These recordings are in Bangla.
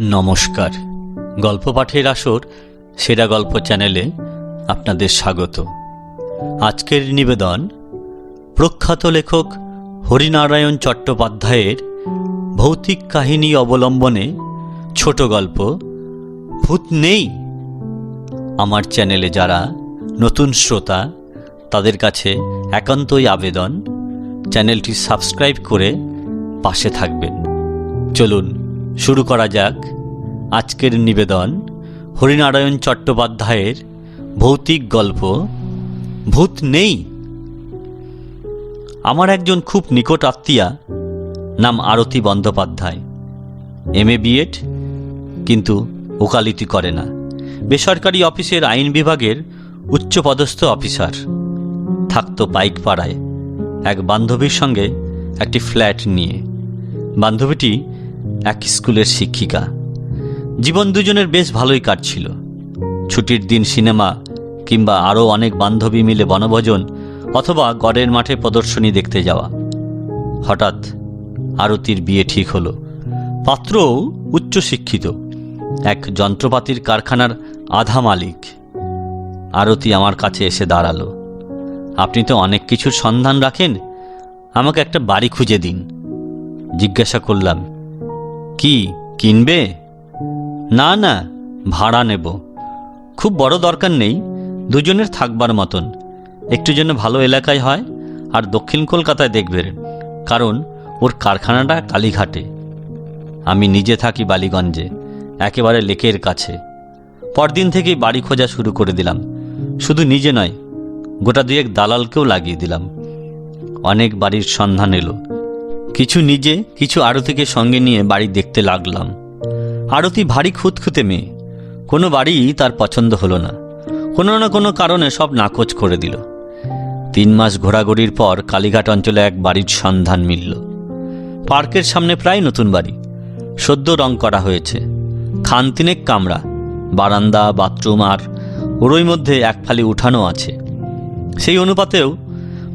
নমস্কার। গল্প পাঠের আসর সেরা গল্প চ্যানেলে আপনাদের স্বাগত। আজকের নিবেদন, প্রখ্যাত লেখক হরিনারায়ণ চট্টোপাধ্যায়ের ভৌতিক কাহিনী অবলম্বনে ছোট গল্প, ভূত নেই? আমার চ্যানেলে যারা নতুন শ্রোতা, তাদের কাছে একান্তই আবেদন, চ্যানেলটি সাবস্ক্রাইব করে পাশে থাকবেন। চলুন শুরু করা যাক আজকের নিবেদন হরিনারায়ণ চট্টোপাধ্যায়ের ভৌতিক গল্প। ভূত নেই। আমার একজন খুব নিকট আত্মীয়া নাম Arati Bandyopadhyay. M A BEd কিন্তু ওকালতি করে না। বেসরকারি অফিসের আইন বিভাগের উচ্চপদস্থ অফিসার। থাকতো পাইকপাড়ায়। এক বান্ধবীর সঙ্গে একটি ফ্ল্যাট নিয়ে। বান্ধবীটি এক স্কুলের শিক্ষিকা। জীবন দুজনের বেশ ভালোই কাটছিল। ছুটির দিন সিনেমা কিংবা আরও অনেক বান্ধবী মিলে বনভোজন অথবা গড়ের মাঠে প্রদর্শনী দেখতে যাওয়া। হঠাৎ আরতির বিয়ে ঠিক হলো। পাত্রও উচ্চশিক্ষিত। এক যন্ত্রপাতির কারখানার আধা মালিক। আরতি আমার কাছে এসে দাঁড়াল। আপনি তো অনেক কিছুর সন্ধান রাখেন। আমাকে একটা বাড়ি খুঁজে দিন। জিজ্ঞাসা করলাম কি, কিনবে? না না, ভাড়া নেব। খুব বড় দরকার নেই, দুজনের থাকবার মতন। একটু যেন ভালো এলাকায় হয়, আর দক্ষিণ কলকাতায় দেখবেন, কারণ ওর কারখানাটা কালীঘাটে। আমি নিজে থাকি বালিগঞ্জে, একেবারে লেকের কাছে। পরদিন থেকেই বাড়ি খোঁজা শুরু করে দিলাম। শুধু নিজে নয়, গোটা দুয়েক দালালকেও লাগিয়ে দিলাম। অনেক বাড়ির সন্ধান এলো। কিছু নিজে, কিছু আরতিকে সঙ্গে নিয়ে বাড়ি দেখতে লাগলাম। আরতি ভারী খুঁতখুঁতে মেয়ে। কোনো বাড়ি তার পছন্দ হলো না। কোনো না কোনো কারণে সব নাকচ করে দিল। তিন মাস ঘোরাঘুরির পর কালীঘাট অঞ্চলে এক বাড়ির সন্ধান মিলল। পার্কের সামনে প্রায় নতুন বাড়ি। সদ্য রং করা হয়েছে। খান তিনেক কামরা। বারান্দা, বাথরুম আর ওরই মধ্যে এক ফালি উঠানো আছে। সেই অনুপাতেও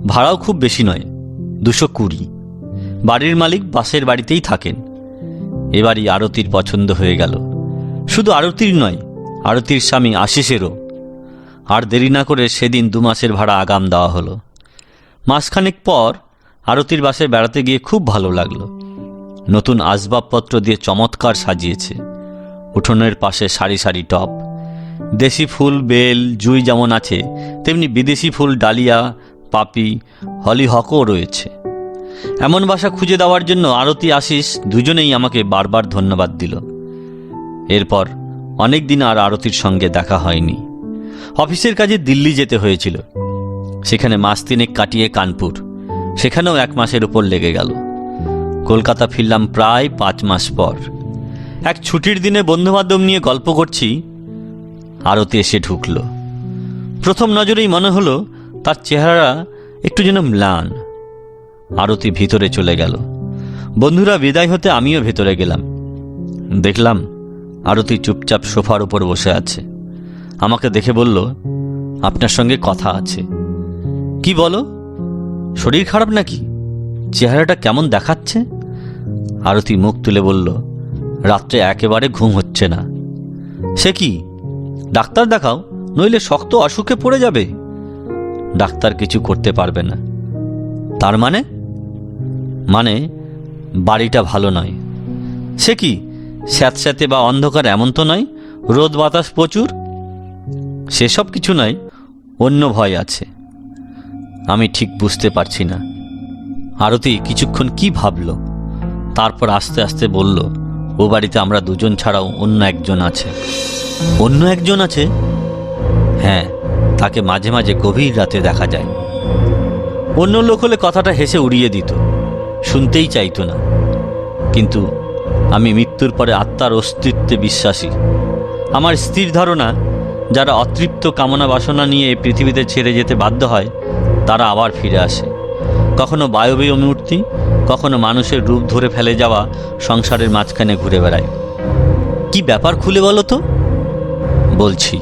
ভাড়াও খুব বেশি নয়, দুশো কুড়ি। বাড়ির মালিক বাসের বাড়িতেই থাকেন। এবারই আরতির পছন্দ হয়ে গেল। শুধু আরতির নয়, আরতির স্বামী আশিসেরও। আর দেরি না করে সেদিন দু মাসের ভাড়া আগাম দেওয়া হলো। মাসখানেক পর আরতির বাসে বেড়াতে গিয়ে খুব ভালো লাগল। নতুন আসবাবপত্র দিয়ে চমৎকার সাজিয়েছে। উঠোনের পাশে সারি সারি টপ। দেশি ফুল, বেল, জুই যেমন আছে, তেমনি বিদেশি ফুল, ডালিয়া, পাপি, হলিহকও রয়েছে। এমন বাসা খুঁজে দেওয়ার জন্য আরতি আশিস দুজনেই আমাকে বারবার ধন্যবাদ দিল। এরপর অনেক দিন আর আরতির সঙ্গে দেখা হয়নি। অফিসের কাজে দিল্লি যেতে হয়েছিল। সেখানে মাস তিনেক কাটিয়ে কানপুর। সেখানেও এক মাসের উপর লেগে গেল। কলকাতা ফিরলাম প্রায় পাঁচ মাস পর। এক ছুটির দিনে বন্ধুবান্ধব নিয়ে গল্প করছি, আরতি এসে ঢুকল। প্রথম নজরেই মনে হলো তার চেহারা একটু যেন ম্লান। আরতি ভিতরে চলে গেল। বন্ধুরা, বিদায় হতে আমিও ভেতরে গেলাম। দেখলাম আরতি চুপচাপ সোফার উপর বসে আছে। আমাকে দেখে বলল, আপনার সঙ্গে কথা আছে। কি বলো? শরীর খারাপ নাকি? চেহারাটা কেমন দেখাচ্ছে? আরতি মুখ তুলে বলল, রাত্রে একেবারে ঘুম হচ্ছে না। সে কি? ডাক্তার দেখাও, নইলে শক্ত অসুখে পড়ে যাবে? ডাক্তার কিছু করতে পারবে না। তার মানে? মানে বাড়িটা ভালো নয়। সে কি স্যাঁতস্যাঁতে বা অন্ধকার এমন তো নয়? রোদ, বাতাস প্রচুর? সেসব কিছু নয়, অন্য ভয় আছে। আমি ঠিক বুঝতে পারছি না। আরতি কিছুক্ষণ কি ভাবল? তারপর আস্তে আস্তে বলল, ও বাড়িতে আমরা দুজন ছাড়াও অন্য একজন আছে। অন্য একজন আছে? হ্যাঁ তাকে মাঝে মাঝে গভীর রাতে দেখা যায়। অন্য লোক হলে কথাটা হেসে উড়িয়ে দিত। শুনতেই চাইতো না। কিন্তু আমি মৃত্যুর পরে আত্মার অস্তিত্বে বিশ্বাসী। আমার স্থির ধারণা, যারা অতৃপ্ত কামনা বাসনা নিয়ে পৃথিবীতে ছেড়ে যেতে বাধ্য হয়, তারা আবার ফিরে আসে। কখনো বায়বীয় মূর্তি, কখনো মানুষের রূপ ধরে ফেলে যাওয়া সংসারের মাঝখানে ঘুরে বেড়ায়। কি ব্যাপার খুলে বলো তো? বলছি,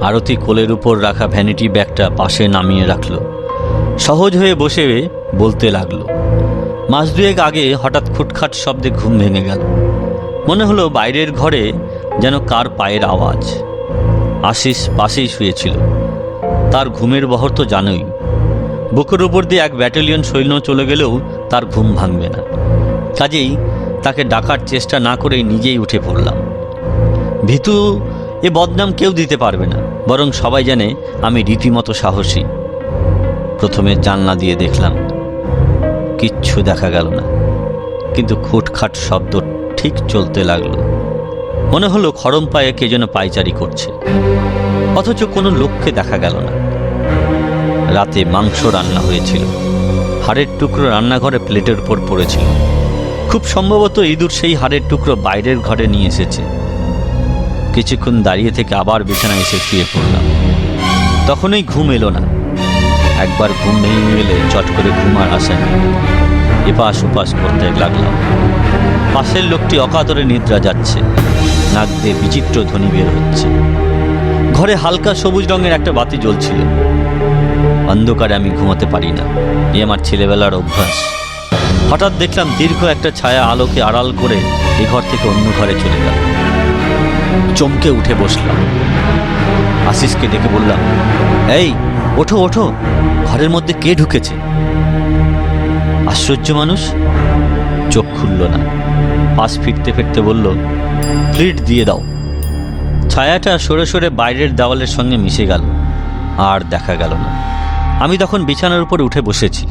আরতি কোলের উপর রাখা ভ্যানিটি ব্যাগটা পাশে নামিয়ে রাখল। সহজ হয়ে বসে বলতে লাগল মাস দুয়েক আগে হঠাৎ খুটখাট শব্দে ঘুম ভেঙে গেল। মনে হলো বাইরের ঘরে যেন কার পায়ের আওয়াজ। আশিস পাশেই শুয়েছিল। তার ঘুমের বহর তো জানোই। বুকের উপর দিয়ে এক ব্যাটালিয়ন সৈন্য চলে গেলেও তার ঘুম ভাঙবে না। কাজেই তাকে ডাকার চেষ্টা না করেই নিজেই উঠে পড়লাম। ভীতু, এ বদনাম কেউ দিতে পারবে না, বরং সবাই জানে আমি রীতিমতো সাহসী। প্রথমে জানলা দিয়ে দেখলাম কিচ্ছু দেখা গেল না। কিন্তু খুটখাট শব্দ ঠিক চলতে লাগল। মনে হলো খড়ম পায়ে কে যেন পায়চারি করছে। অথচ কোনো লোককে দেখা গেল না। রাতে মাংস রান্না হয়েছিল। হাড়ের টুকরো রান্নাঘরে প্লেটের উপর পড়েছিল। খুব সম্ভবত ইঁদুর সেই হাড়ের টুকরো বাইরের ঘরে নিয়ে এসেছে। কিছুক্ষণ দাঁড়িয়ে থেকে আবার বিছানায় এসে শুয়ে পড়লাম। তখনই ঘুম এলো না। একবার ঘুম ভেঙে গেলে চট করে ঘুম আর আসে না। এপাশ ওপাশ করতে লাগলাম। পাশের লোকটি অকাতরে নিদ্রা যাচ্ছে। নাক দিয়ে বিচিত্র ধ্বনি বের হচ্ছে। ঘরে হালকা সবুজ রঙের একটা বাতি জ্বলছিল। অন্ধকারে আমি ঘুমাতে পারি না। এ আমার ছেলেবেলার অভ্যাস। হঠাৎ দেখলাম দীর্ঘ একটা ছায়া আলোকে আড়াল করে এ ঘর থেকে অন্য ঘরে চলে গেল। চমকে উঠে বসলাম। আশিসকে ডেকে বললাম, এই ওঠো ওঠো। ঘরের মধ্যে কে ঢুকেছে? আশ্চর্য মানুষ চোখ খুলল না। পাশ ফিরতে ফিরতে বলল, প্লিট দিয়ে দাও। ছায়াটা সরে সরে বাইরের দেওয়ালের সঙ্গে মিশে গেল, আর দেখা গেল না। আমি তখন বিছানার উপর উঠে বসেছি।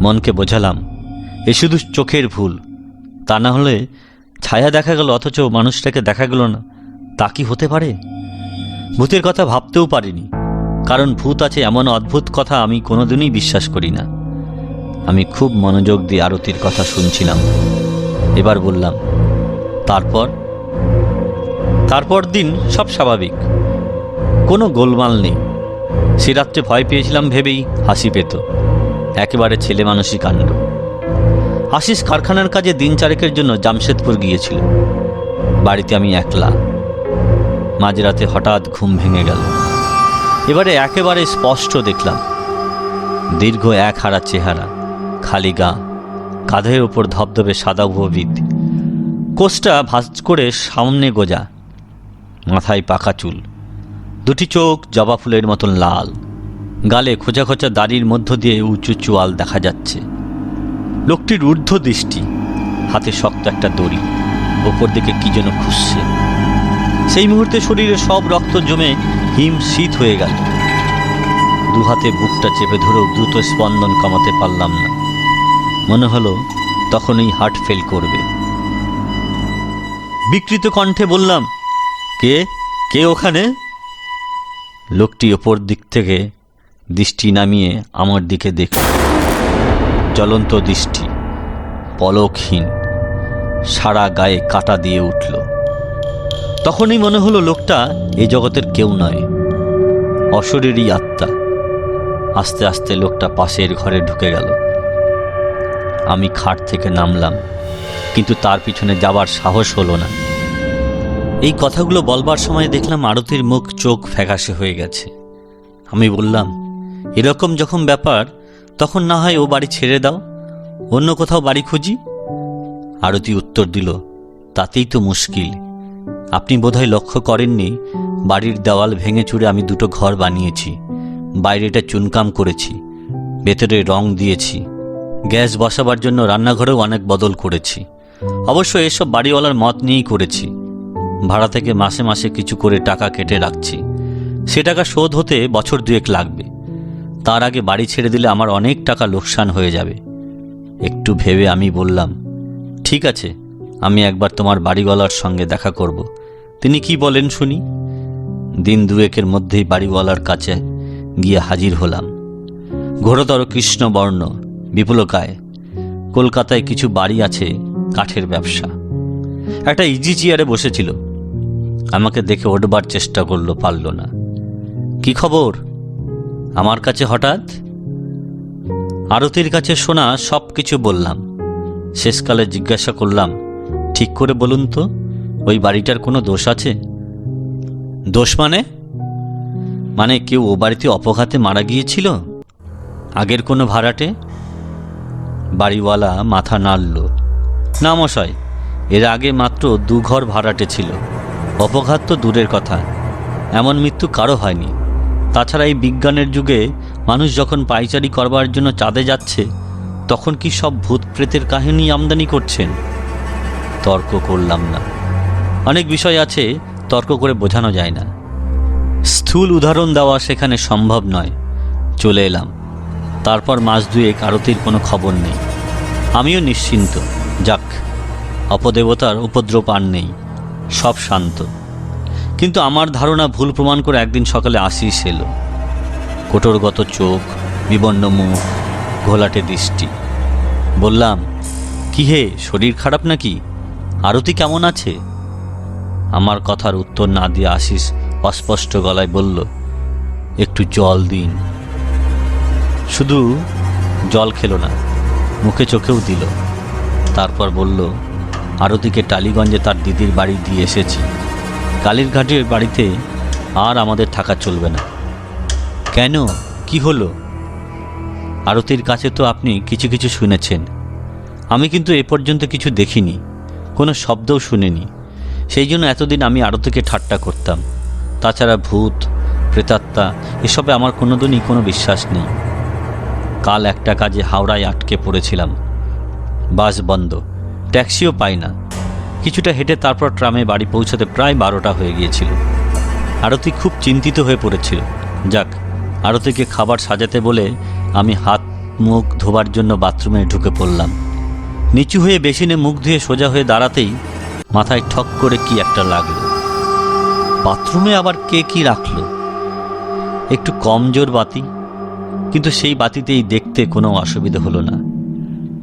মনকে বোঝালাম, এ শুধু চোখের ভুল। তা না হলে ছায়া দেখা গেল, অথচ মানুষটাকে দেখা গেল না। তা কি হতে পারে? ভূতের কথা ভাবতেও পারিনি। কারণ ভূত আছে এমন অদ্ভুত কথা আমি কোনোদিনই বিশ্বাস করি না। আমি খুব মনোযোগ দিয়ে আরতির কথা শুনছিলাম। এবার বললাম, তারপর? তারপর দিন সব স্বাভাবিক। কোনো গোলমাল নেই। সে রাত্রে ভয় পেয়েছিলাম ভেবেই হাসি পেত। একেবারে ছেলে মানুষই কাণ্ড। আশিস কারখানার কাজে দিন চারেকের জন্য জামশেদপুর গিয়েছিল। বাড়িতে আমি একলা। মাঝরাতে হঠাৎ ঘুম ভেঙে গেল। এবারে একেবারে স্পষ্ট দেখলাম। দীর্ঘ এক হারা চেহারা, খালি গা, কাঁধের ওপর ধবধবে সাদা উপবৃত কোষটা ভাজ করে সামনে গোজা, মাথায় পাকা চুল, দুটি চোখ জবা ফুলের মতন লাল, গালে খোঁচা খোঁচা দাড়ির মধ্য দিয়ে উঁচু চোয়াল দেখা যাচ্ছে। লোকটির ঊর্ধ্ব দৃষ্টি, হাতে শক্ত একটা দড়ি, ওপর দিকে কি যেন খুঁজছে। সেই মুহূর্তে শরীরে সব রক্ত জমে হিম শীত হয়ে গেল। দু হাতে বুকটা চেপে ধরেও দ্রুত স্পন্দন কমাতে পারলাম না। মনে হলো তখনই হার্ট ফেল করবে। বিকৃত কণ্ঠে বললাম, কে? কে ওখানে? লোকটি ওপর দিক থেকে দৃষ্টি নামিয়ে আমার দিকে দেখল। জ্বলন্ত দৃষ্টি, পলকহীন, সারা গায়ে কাটা দিয়ে উঠল। তখনই মনে হলো লোকটা এই জগতের কেউ নয়, অশরীরই আত্মা। আস্তে আস্তে লোকটা পাশের ঘরে ঢুকে গেল। আমি খাট থেকে নামলাম, কিন্তু তার পিছনে যাবার সাহস হলো না। এই কথাগুলো বলবার সময় দেখলাম আরতির মুখ, চোখ ফ্যাকাশে হয়ে গেছে। আমি বললাম, এরকম যখন ব্যাপার, তখন না হয় ও বাড়ি ছেড়ে দাও, অন্য কোথাও বাড়ি খুঁজি? আরতি উত্তর দিল, তাতেই তো মুশকিল। আপনি বোধহয় লক্ষ্য করেননি, বাড়ির দেওয়াল ভেঙে চুরে আমি দুটো ঘর বানিয়েছি, বাইরেটা চুনকাম করেছি, ভেতরে রং দিয়েছি, গ্যাস বসাবার জন্য রান্নাঘরেও অনেক বদল করেছি। অবশ্য এসব বাড়িওয়ালার মত নিয়েই করেছি, ভাড়া থেকে মাসে মাসে কিছু করে টাকা কেটে রাখছি। সে টাকা শোধ হতে বছর দুয়েক লাগবে। তার আগে বাড়ি ছেড়ে দিলে আমার অনেক টাকা লোকসান হয়ে যাবে। একটু ভেবে আমি বললাম, ঠিক আছে, আমি একবার তোমার বাড়িওয়ালার সঙ্গে দেখা করব। তিনি কি বলেন শুনি? দিন দুয়েকের মধ্যেই বাড়িওয়ালার কাছে গিয়ে হাজির হলাম। ঘোরতর কৃষ্ণবর্ণ, বিপুলকায়, কলকাতায় কিছু বাড়ি আছে কাঠের ব্যবসা। একটা ইজি চেয়ারে বসেছিল। আমাকে দেখে ওঠবার চেষ্টা করল, পারল না। কি খবর? আমার কাছে হঠাৎ? আরতির কাছে শোনা সব কিছু বললাম। শেষকালে জিজ্ঞাসা করলাম, ঠিক করে বলুন তো? ওই বাড়িটার কোনো দোষ আছে? দোষ মানে? মানে কেউ ও বাড়িতে অপঘাতে মারা গিয়েছিল? আগের কোনো ভাড়াটে? বাড়িওয়ালা মাথা নাড়ল। না মশাই, এর আগে মাত্র দু ঘর ভাড়াটে ছিল। অপঘাত তো দূরের কথা। এমন মৃত্যু কারও হয়নি। তাছাড়া এই বিজ্ঞানের যুগে মানুষ যখন পাইচারি করবার জন্য চাঁদে যাচ্ছে, তখন কি সব ভূত প্রেতের কাহিনী আমদানি করছেন? তর্ক করলাম না। অনেক বিষয় আছে, তর্ক করে বোঝানো যায় না। স্থূল উদাহরণ দেওয়া সেখানে সম্ভব নয়। চলে এলাম। তারপর মাস দুয়েক আরতির কোনো খবর নেই। আমিও নিশ্চিন্ত। যাক, অপদেবতার উপদ্রব আর নেই। সব শান্ত। কিন্তু আমার ধারণা ভুল প্রমাণ করে একদিন সকালে আশিস এলো। কোটরগত চোখ, বিবর্ণ মুখ, ঘোলাটে দৃষ্টি। বললাম কি হে শরীর খারাপ নাকি? আরতি কেমন আছে? আমার কথার উত্তর না দিয়ে আশিস অস্পষ্ট গলায় বলল, একটু জল দিন। শুধু জল খেলো না, মুখে চোখেও দিল। তারপর বলল, আরতিকে টালিগঞ্জে তার দিদির বাড়ি দিয়ে এসেছি। কালীরঘাটের বাড়িতে আর আমাদের থাকা চলবে না। কেন? কি হলো? আরতির কাছে তো আপনি কিছু কিছু শুনেছেন। আমি কিন্তু এ পর্যন্ত কিছু দেখিনি, কোনো শব্দও শুনিনি। সেই জন্য এতদিন আমি আরতিকে ঠাট্টা করতাম। তাছাড়া ভূত, প্রেতাত্মা, এসবে আমার কোনোদিনই কোনো বিশ্বাস নেই। কাল একটা কাজে হাওড়ায় আটকে পড়েছিলাম। বাস বন্ধ, ট্যাক্সিও পাই না। কিছুটা হেঁটে তারপর ট্রামে বাড়ি পৌঁছাতে প্রায় বারোটা হয়ে গিয়েছিল। আরতি খুব চিন্তিত হয়ে পড়েছিল। যাক, আরতিকে খাবার সাজাতে বলে আমি হাত, মুখ ধোবার জন্য বাথরুমে ঢুকে পড়লাম। নিচু হয়ে বেসিনে মুখ ধুয়ে সোজা হয়ে দাঁড়াতেই মাথায় ঠক করে কি একটা লাগল? বাথরুমে আবার কে কি রাখল? একটু কমজোর বাতি? কিন্তু সেই বাতিতেই দেখতে কোনো অসুবিধা হলো না।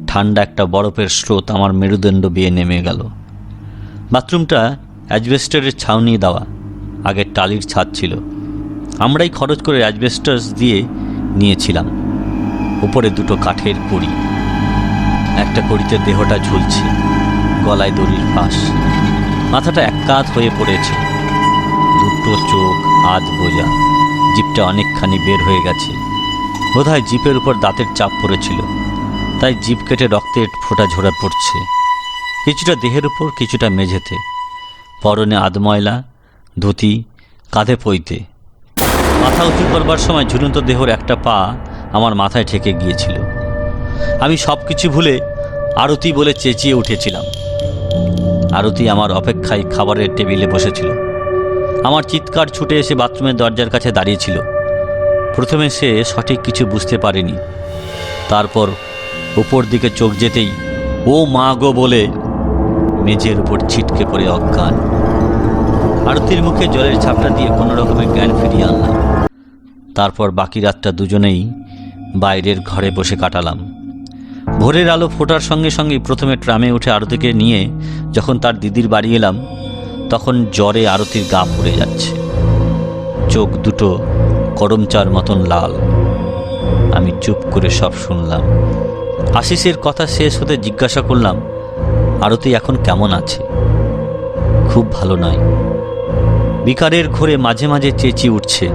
ঠান্ডা একটা বরফের স্রোত আমার মেরুদণ্ড বেয়ে নেমে গেল। বাথরুমটা অ্যাজবেস্টারের ছাউনি দেওয়া আগে টালির ছাদ ছিল। আমরাই খরচ করে অ্যাজবেস্টার্স দিয়ে নিয়েছিলাম। উপরে দুটো কাঠের কড়ি। একটা কড়িতে দেহটা ঝুলছে। গলায় দড়ির ফাঁস। মাথাটা এককাত হয়ে পড়েছে। দুটো চোখ আধ বোঝা, জিপটা অনেকখানি বের হয়ে গেছে। বোধহয় জিপের উপর দাঁতের চাপ পড়েছিল। তাই জিপ কেটে রক্তের ফোঁটা ঝরে পড়ছে। কিছুটা দেহের উপর, কিছুটা মেঝেতে। পরনে আধময়লা, ধুতি, কাঁধে পইতে মাথা উঁচু করবার সময় ঝুলন্ত দেহর একটা পা আমার মাথায় ঠেকে গিয়েছিল। আমি সব কিছু ভুলে আরতি বলে চেঁচিয়ে উঠেছিলাম। আরতি আমার অপেক্ষায় খাবারের টেবিলে বসেছিল। আমার চিৎকার ছুটে এসে বাথরুমের দরজার কাছে দাঁড়িয়েছিল। প্রথমে সে সঠিক কিছু বুঝতে পারেনি। তারপর উপর দিকে চোখ যেতেই, ও মা গো বলে মেঝের উপর ছিটকে পড়ে অজ্ঞান। আরতির মুখে জলের ছাপটা দিয়ে কোনো রকমের জ্ঞান ফিরিয়ে আনলাম। তারপর বাকি রাতটা দুজনেই বাইরের ঘরে বসে কাটালাম। ভোরের আলো ফোটার সঙ্গে সঙ্গে প্রথমে ট্রামে উঠে আরতিকে নিয়ে যখন তার দিদির বাড়ি এলাম, তখন জ্বরে আরতির গা পড়ে যাচ্ছে। চোখ দুটো করমচার মতন লাল। আমি চুপ করে সব শুনলাম। আশিসের কথা শেষ হতে জিজ্ঞাসা করলাম, আরতি এখন কেমন আছে? খুব ভালো নয়। বিকারের ঘোরে মাঝে মাঝে চেঁচিয়ে উঠছে।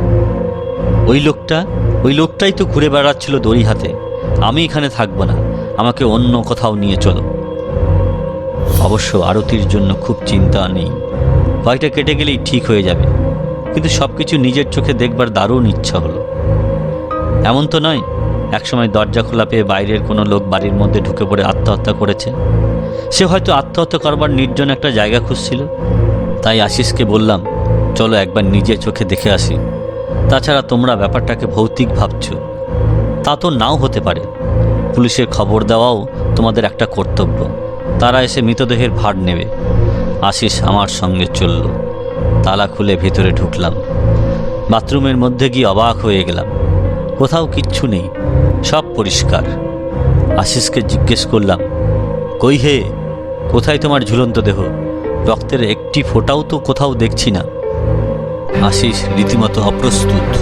ওই লোকটা? ওই লোকটাই তো ঘুরে বেড়াচ্ছিল দড়ি হাতে। আমি এখানে থাকব না। আমাকে অন্য কোথাও নিয়ে চলো। অবশ্য আরতির জন্য খুব চিন্তা নেই। ভয়টা কেটে গেলেই ঠিক হয়ে যাবে। কিন্তু সব কিছু নিজের চোখে দেখবার দারুণ ইচ্ছা হলো। এমন তো নয়, একসময় দরজা খোলা পেয়ে বাইরের কোনো লোক বাড়ির মধ্যে ঢুকে পড়ে আত্মহত্যা করেছে। সে হয়তো আত্মহত্যা করবার নির্জন একটা জায়গা খুঁজছিল। তাই আশিসকে বললাম, চলো একবার নিজের চোখে দেখে আসি। তাছাড়া তোমরা ব্যাপারটাকে ভৌতিক ভাবছ। তা তো নাও হতে পারে। পুলিশের খবর দেওয়াও তোমাদের একটা কর্তব্য। তারা এসে মৃতদেহের ভার নেবে। আশিস আমার সঙ্গে চলল। তালা খুলে ভেতরে ঢুকলাম। বাথরুমের মধ্যে গিয়ে অবাক হয়ে গেলাম। কোথাও কিচ্ছু নেই, সব পরিষ্কার। আশিসকে জিজ্ঞেস করলাম, কই হে? কোথায় তোমার ঝুলন্ত দেহ? রক্তের একটি ফোঁটাও তো কোথাও দেখছি না। আশিস রীতিমতো অপ্রস্তুত।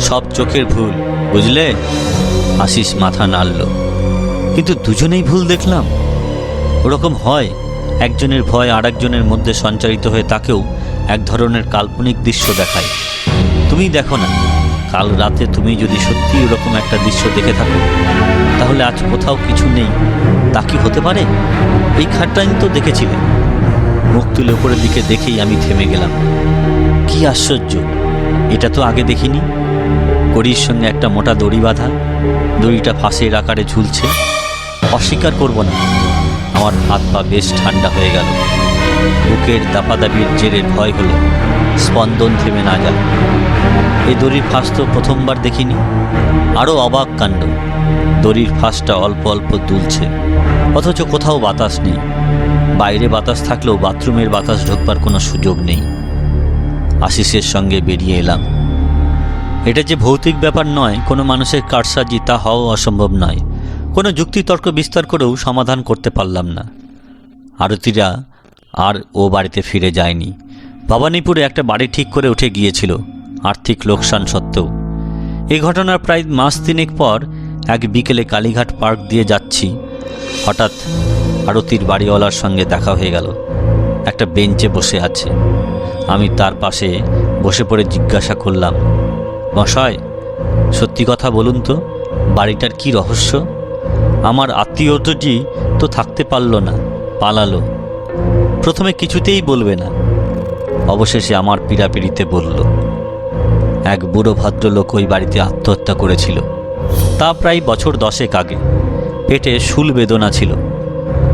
সব চোখের ভুল, বুঝলে? আশিস মাথা নাড়ল। কিন্তু দুজনেই ভুল দেখলাম। ওরকম হয়, একজনের ভয় আর একজনের মধ্যে সঞ্চারিত হয়ে তাকেও এক ধরনের কাল্পনিক দৃশ্য দেখায়। তুমি দেখো না, কাল রাতে তুমি যদি সত্যি ওরকম একটা দৃশ্য দেখে থাকো, তাহলে আজ কোথাও কিছু নেই, তা কি হতে পারে? এই খাটটা তো দেখেছিলে। মুখ তুলে উপরের দিকে দেখেই আমি থেমে গেলাম। কি আশ্চর্য, এটা তো আগে দেখিনি। কড়ির সঙ্গে একটা মোটা দড়ি বাঁধা দড়িটা ফাঁসের আকারে ঝুলছে। অস্বীকার করব না। আমার হাত পা বেশ ঠান্ডা হয়ে গেল। বুকের দাপাদাপির জেরে ভয় হলো। স্পন্দন থেমে না যায়। এই দড়ির ফাঁস তো প্রথমবার দেখিনি। আরও অবাক কাণ্ড। দড়ির ফাঁসটা অল্প অল্প দুলছে। অথচ কোথাও বাতাস নেই। বাইরে বাতাস থাকলেও বাথরুমের বাতাস ঢোকবার কোনো সুযোগ নেই। আশিসের সঙ্গে বেরিয়ে এলাম। এটা যে ভৌতিক ব্যাপার নয়, কোনো মানুষের কারসাজি তা হওয়া অসম্ভব নয়। কোনো যুক্তিতর্ক বিস্তার করেও সমাধান করতে পারলাম না। আরতিরা আর ও বাড়িতে ফিরে যায়নি। ভবানীপুরে একটা বাড়ি ঠিক করে উঠে গিয়েছিল, আর্থিক লোকসান সত্ত্বেও। এ ঘটনার প্রায় মাস তিনেক পর এক বিকেলে কালীঘাট পার্ক দিয়ে যাচ্ছি। হঠাৎ আরতির বাড়িওয়ালার সঙ্গে দেখা হয়ে গেল। একটা বেঞ্চে বসে আছে। আমি তার পাশে বসে পড়ে জিজ্ঞাসা করলাম মশাই, সত্যি কথা বলুন তো, বাড়িটার কি রহস্য? আমার আত্মীয়টি তো থাকতে পারল না, পালালো। প্রথমে কিছুতেই বলবে না। অবশেষে আমার পীড়াপিড়িতে বলল। এক বুড়ো ভদ্রলোক ওই বাড়িতে আত্মহত্যা করেছিল। তা প্রায় বছর দশেক আগে। পেটে শুল বেদনা ছিল।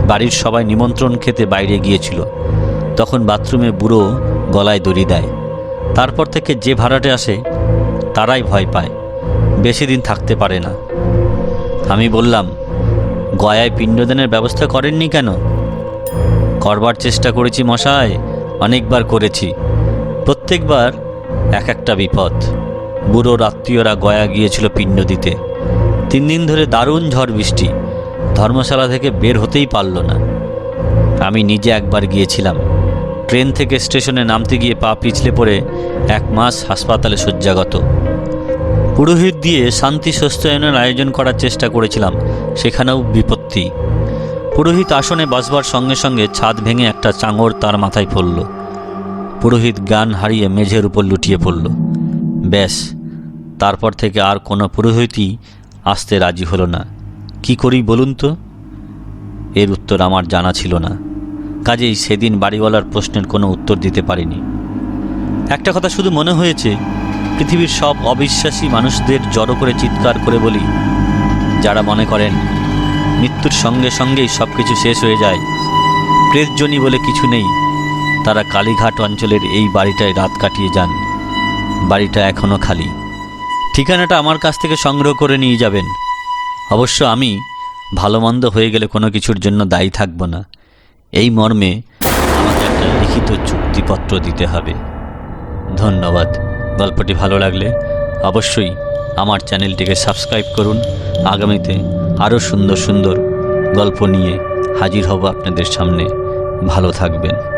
বাড়ির সবাই নিমন্ত্রণ খেতে বাইরে গিয়েছিল। তখন বাথরুমে বুড়ো গলায় দড়ি দেয়। তারপর থেকে যে ভাড়াটে আসে তারাই ভয় পায়। বেশি দিন থাকতে পারে না। আমি বললাম, গয়ায় পিণ্ডদানের ব্যবস্থা করেননি কেন? করবার চেষ্টা করেছি মশাই, অনেকবার করেছি। প্রত্যেকবার এক একটা বিপদ। বুড়োর আত্মীয়রা গয়া গিয়েছিল পিণ্ড দিতে। তিন দিন ধরে দারুণ ঝড় বৃষ্টি। ধর্মশালা থেকে বের হতেই পারল না। আমি নিজে একবার গিয়েছিলাম। ট্রেন থেকে স্টেশনে নামতে গিয়ে পা পিছলে পড়ে এক মাস হাসপাতালে শয্যাগত। পুরোহিত দিয়ে শান্তি স্বস্তায়নের আয়োজন করার চেষ্টা করেছিলাম, সেখানেও বিপত্তি। পুরোহিত আসনে বাসবার সঙ্গে সঙ্গে ছাদ ভেঙে একটা চাঙর তার মাথায় পড়ল পুরোহিত গান হারিয়ে মেঝের উপর লুটিয়ে পড়ল। ব্যাস, তারপর থেকে আর কোনো পুরোহিতই আসতে রাজি হলো না। কি করি বলুন তো? এর উত্তর আমার জানা ছিল না। কাজেই সেদিন বাড়িওয়ালার প্রশ্নের কোনো উত্তর দিতে পারিনি। একটা কথা শুধু মনে হয়েছে পৃথিবীর সব অবিশ্বাসী মানুষদের জড়ো করে চিৎকার করে বলি, যারা মনে করেন, মৃত্যুর সঙ্গে সঙ্গেই সব কিছু শেষ হয়ে যায়। প্রেতজনী বলে কিছু নেই, তারা কালীঘাট অঞ্চলের এই বাড়িটায় রাত কাটিয়ে যান। বাড়িটা এখনও খালি। ঠিকানাটা আমার কাছ থেকে সংগ্রহ করে নিয়ে যাবেন। অবশ্য আমি ভালো মন্দ হয়ে গেলে কোনো কিছুর জন্য দায়ী থাকব না। এই মর্মে আমাকে একটা লিখিত চুক্তিপত্র দিতে হবে। ধন্যবাদ। গল্পটি ভালো লাগলে অবশ্যই আমার চ্যানেলটিকে সাবস্ক্রাইব করুন। আগামীতে আরও সুন্দর সুন্দর গল্প নিয়ে হাজির হব আপনাদের সামনে। ভালো থাকবেন।